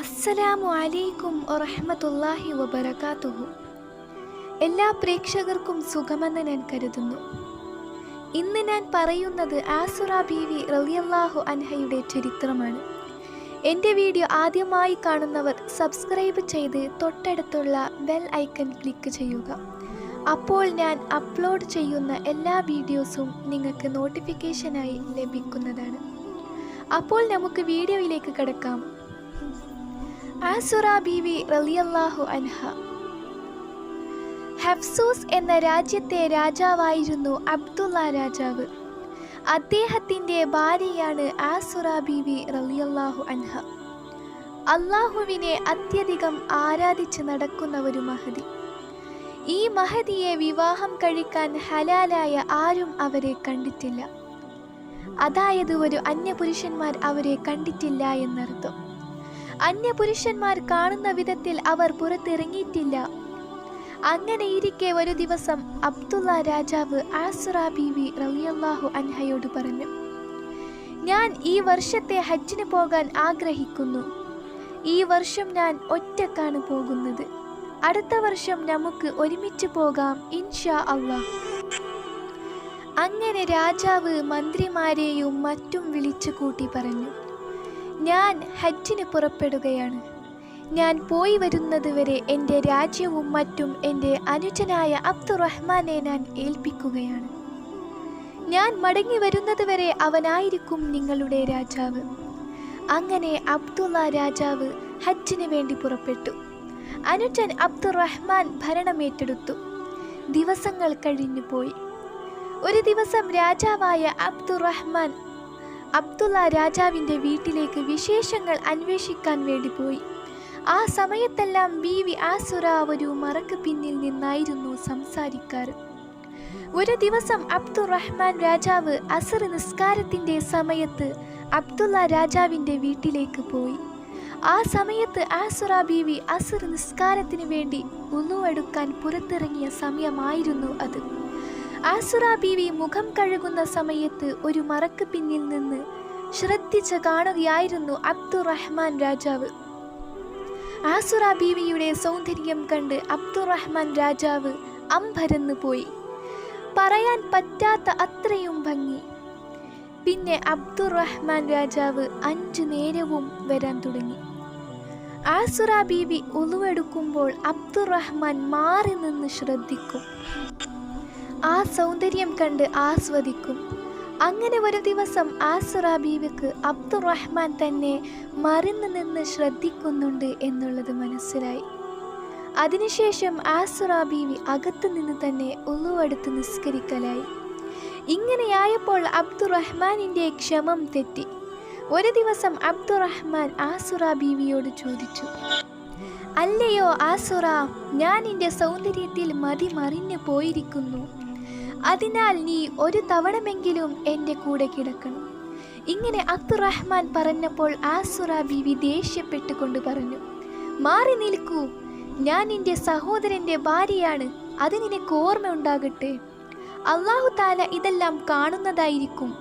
അസ്സലാമു അലൈക്കും വറഹ്മത്തുള്ളാഹി വബറകാതുഹു. എല്ലാ പ്രേക്ഷകർക്കും സുഖമെന്ന് ഞാൻ കരുതുന്നു. ഇന്ന് ഞാൻ പറയുന്നത് ആസുറ ബീവി റളിയല്ലാഹു അൻഹയുടെ ചരിത്രമാണ്. എന്റെ വീഡിയോ ആദ്യമായി കാണുന്നവർ സബ്സ്ക്രൈബ് ചെയ്ത് തൊട്ടടുത്തുള്ള ബെൽ ഐക്കൺ ക്ലിക്ക് ചെയ്യുക. അപ്പോൾ ഞാൻ അപ്ലോഡ് ചെയ്യുന്ന എല്ലാ വീഡിയോസും നിങ്ങൾക്ക് നോട്ടിഫിക്കേഷനായി ലഭിക്കുന്നതാണ്. അപ്പോൾ നമുക്ക് വീഡിയോയിലേക്ക് കിടക്കാം. ആസുറ ബീവി അൻഹ. ഹഫ്സൂസ് എന്ന രാജ്യത്തെ രാജാവായിരുന്നു അബ്ദുല്ല രാജാവ്. അദ്ദേഹത്തിന്റെ ഭാര്യയാണ് ആസുറ ബീവി റലിയല്ലാഹു അൻഹ. അള്ളാഹുവിനെ അത്യധികം ആരാധിച്ച് നടക്കുന്ന ഒരു മഹതി. ഈ മഹതിയെ വിവാഹം കഴിക്കാൻ ഹലാലായ ആരും അവരെ കണ്ടിട്ടില്ല. അതായത് ഒരു അന്യപുരുഷന്മാർ അവരെ കണ്ടിട്ടില്ല എന്നർത്ഥം. അന്യപുരുഷന്മാർ കാണുന്ന വിധത്തിൽ അവർ പുറത്തിറങ്ങിയിട്ടില്ല. അങ്ങനെ ഇരിക്കെ ഒരു ദിവസം അബ്ദുള്ള രാജാവ് ആസുറ ബീവി റളിയല്ലാഹു അൻഹയോട് പറഞ്ഞു ഞാൻ ഈ വർഷത്തെ ഹജ്ജിന് പോകാൻ ആഗ്രഹിക്കുന്നു. ഈ വർഷം ഞാൻ ഒറ്റക്കാണ് പോകുന്നത്. അടുത്ത വർഷം നമുക്ക് ഒരുമിച്ച് പോകാം ഇൻഷാ അള്ളാഹ്. അങ്ങനെ രാജാവ് മന്ത്രിമാരെയും മറ്റും വിളിച്ചു കൂട്ടി പറഞ്ഞു ഞാൻ ഹജ്ജിന് പുറപ്പെടുകയാണ്. ഞാൻ പോയി വരുന്നത് വരെ എന്റെ രാജ്യവും മറ്റും എന്റെ അനുജനായ അബ്ദുറഹ്മാനെ ഞാൻ ഏൽപ്പിക്കുകയാണ്. ഞാൻ മടങ്ങി വരുന്നത് വരെ അവനായിരിക്കും നിങ്ങളുടെ രാജാവ്. അങ്ങനെ അബ്ദുള്ള രാജാവ് ഹജ്ജിന് വേണ്ടി പുറപ്പെട്ടു. അനുജൻ അബ്ദുറഹ്മാൻ ഭരണമേറ്റെടുത്തു ദിവസങ്ങൾ കഴിഞ്ഞു പോയി ഒരു ദിവസം രാജാവായ അബ്ദുറഹ്മാൻ അബ്ദുള്ള രാജാവിന്റെ വീട്ടിലേക്ക് വിശേഷങ്ങൾ അന്വേഷിക്കാൻ വേണ്ടി പോയി. ആ സമയത്തെല്ലാം ബീവി ആസുറ ഒരു മറക്ക് പിന്നിൽ നിന്നായിരുന്നു സംസാരിക്കാറ് ഒരു ദിവസം അബ്ദുറഹ്മാൻ രാജാവ് അസർ നിസ്കാരത്തിന്റെ സമയത്ത് അബ്ദുള്ള രാജാവിന്റെ വീട്ടിലേക്ക് പോയി. ആ സമയത്ത് ആസുറ ബീവി അസർ നിസ്കാരത്തിന് വേണ്ടി ഉളുവെടുക്കാൻ പുറത്തിറങ്ങിയ സമയമായിരുന്നു അത്. ആസുറ ബീവി മുഖം കഴുകുന്ന സമയത്ത് ഒരു മറക്ക് പിന്നിൽ നിന്ന് ശ്രദ്ധിച്ച് കാണുകയായിരുന്നു അബ്ദുറഹ്മാൻ രാജാവ്. ആസുറ ബീവിയുടെ സൗന്ദര്യം കണ്ട് അബ്ദുറഹ്മാൻ രാജാവ് അമ്പരന്ന് പോയി. പറയാൻ പറ്റാത്ത അത്രയും ഭംഗി. പിന്നെ അബ്ദുറഹ്മാൻ രാജാവ് അഞ്ചു നേരവും വരാൻ തുടങ്ങി. ആസുറ ബീവി ഒളിവെടുക്കുമ്പോൾ അബ്ദുറഹ്മാൻ മാറി നിന്ന് ശ്രദ്ധിക്കും. ആ സൗന്ദര്യം കണ്ട് ആസ്വദിക്കും. അങ്ങനെ ഒരു ദിവസം ആസുറ ബീവിക്ക് അബ്ദുറഹ്മാൻ തന്നെ മറിന്ന് നിന്ന് ശ്രദ്ധിക്കുന്നുണ്ട് എന്നുള്ളത് മനസ്സിലായി. അതിനുശേഷം ആസുറ ബീവി അകത്തു നിന്ന് തന്നെ ഉള്ളുവടുത്ത് നിസ്കരിക്കലായി. ഇങ്ങനെയായപ്പോൾ അബ്ദുറഹ്മാനിന്റെ ക്ഷമം തെറ്റി. ഒരു ദിവസം അബ്ദുറഹ്മാൻ ആസുറ ബീവിയോട് ചോദിച്ചു അല്ലയോ ആസുറ ഞാൻ എന്റെ സൗന്ദര്യത്തിൽ മതി മറിഞ്ഞു പോയിരിക്കുന്നു. അതിനാൽ നീ ഒരു തവണമെങ്കിലും എന്റെ കൂടെ കിടക്കണം. ഇങ്ങനെ അബ്ദുറഹ്മാൻ പറഞ്ഞപ്പോൾ ആസുറ ദേഷ്യപ്പെട്ടു കൊണ്ട് പറഞ്ഞു മാറി നിൽക്കൂ. ഞാൻ എന്റെ സഹോദരന്റെ ഭാര്യയാണ്. അത് നിനക്ക് ഓർമ്മ ഉണ്ടാകട്ടെ അള്ളാഹു താല ഇതെല്ലാം കാണുന്നതായിരിക്കും.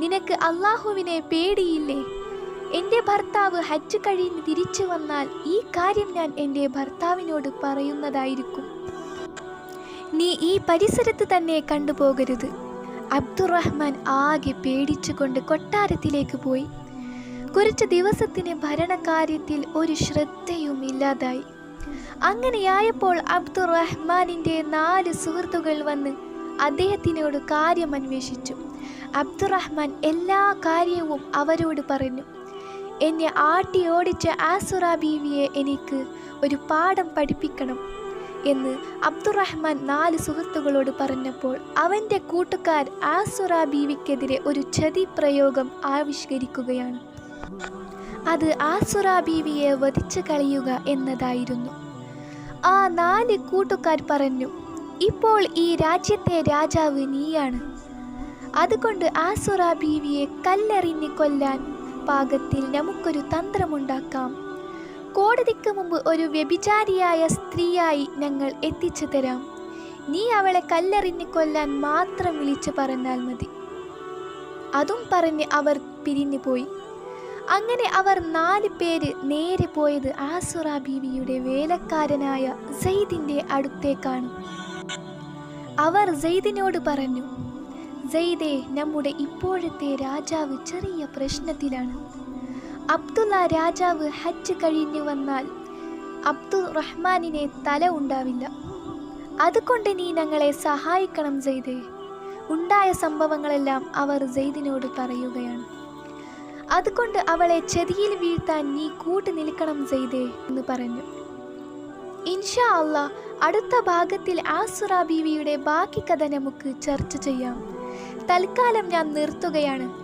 നിനക്ക് അള്ളാഹുവിനെ പേടിയില്ലേ? എന്റെ ഭർത്താവ് ഹജ്ജ് കഴിഞ്ഞ് തിരിച്ചു വന്നാൽ ഈ കാര്യം ഞാൻ എന്റെ ഭർത്താവിനോട് പറയുന്നതായിരിക്കും. നീ ഈ പരിസരത്ത് തന്നെ കണ്ടുപോകരുത്. അബ്ദുറഹ്മാൻ ആകെ പേടിച്ചുകൊണ്ട് കൊട്ടാരത്തിലേക്ക് പോയി. കുറച്ച് ദിവസത്തിന് ഭരണകാര്യത്തിൽ ഒരു ശ്രദ്ധയും ഇല്ലാതായി. അങ്ങനെയായപ്പോൾ അബ്ദുറഹ്മാനിന്റെ നാല് സുഹൃത്തുക്കൾ വന്ന് അദ്ദേഹത്തിനോട് കാര്യം അന്വേഷിച്ചു അബ്ദുറഹ്മാൻ എല്ലാ കാര്യവും അവരോട് പറഞ്ഞു. എന്നെ ആട്ടി ഓടിച്ച ആസുറ ബീവിയെ എനിക്ക് ഒരു പാഠം പഠിപ്പിക്കണം. എന്ന് അബ്ദുറഹ്മാൻ നാല് സുഹൃത്തുക്കളോട് പറഞ്ഞപ്പോൾ അവന്റെ കൂട്ടുകാർ ആസുറ ബീവിക്കെതിരെ ഒരു ചതി പ്രയോഗം ആവിഷ്കരിക്കുകയാണ്. അത് ആസുറ ബീവിയെ വധിച്ചു കളയുക എന്നതായിരുന്നു. ആ നാല് കൂട്ടുകാർ പറഞ്ഞു ഇപ്പോൾ ഈ രാജ്യത്തെ രാജാവ് നീയാണ്. അതുകൊണ്ട് ആസുറ ബീവിയെ കല്ലെറിഞ്ഞ് കൊല്ലാൻ പാകത്തിൽ നമുക്കൊരു തന്ത്രമുണ്ടാക്കാം. കോടതിക്ക് മുമ്പ് ഒരു വ്യഭിചാരിയായ സ്ത്രീയായി ഞങ്ങൾ എത്തിച്ചു തരാം. നീ അവളെ കല്ലെറിഞ്ഞ് കൊല്ലാൻ മാത്രം വിളിച്ചു പറഞ്ഞാൽ മതി. അതും പറഞ്ഞ് അവർ പിരിഞ്ഞു പോയി. അങ്ങനെ അവർ നാല് പേര് നേരെ പോയത് ആസുറ ബീവിയുടെ വേലക്കാരനായ സെയ്ദിന്റെ അടുത്തേക്കാണ്. അവർ സെയ്ദിനോട് പറഞ്ഞു സെയ്ദേ നമ്മുടെ ഇപ്പോഴത്തെ രാജാവ് ചെറിയ പ്രശ്നത്തിലാണ്. അബ്ദുള്ള രാജാവ് ഹജ്ജ് കഴിഞ്ഞു വന്നാൽ അബ്ദുൾ റഹ്മാനിനെ തല ഉണ്ടാവില്ല. അതുകൊണ്ട് നീ ഞങ്ങളെ സഹായിക്കണം സെയ്ദേ. ഉണ്ടായ സംഭവങ്ങളെല്ലാം അവർ സെയ്ദിനോട് പറയുകയാണ്. അതുകൊണ്ട് അവളെ ചെതിയിൽ വീഴ്ത്താൻ നീ കൂട്ടു നിൽക്കണം സെയ്ദേ എന്ന് പറഞ്ഞു. ഇൻഷാ അല്ല അടുത്ത ഭാഗത്തിൽ ആസുറ ബീവിയുടെ ബാക്കി കഥ നമുക്ക് ചർച്ച ചെയ്യാം. തൽക്കാലം ഞാൻ നിർത്തുകയാണ്.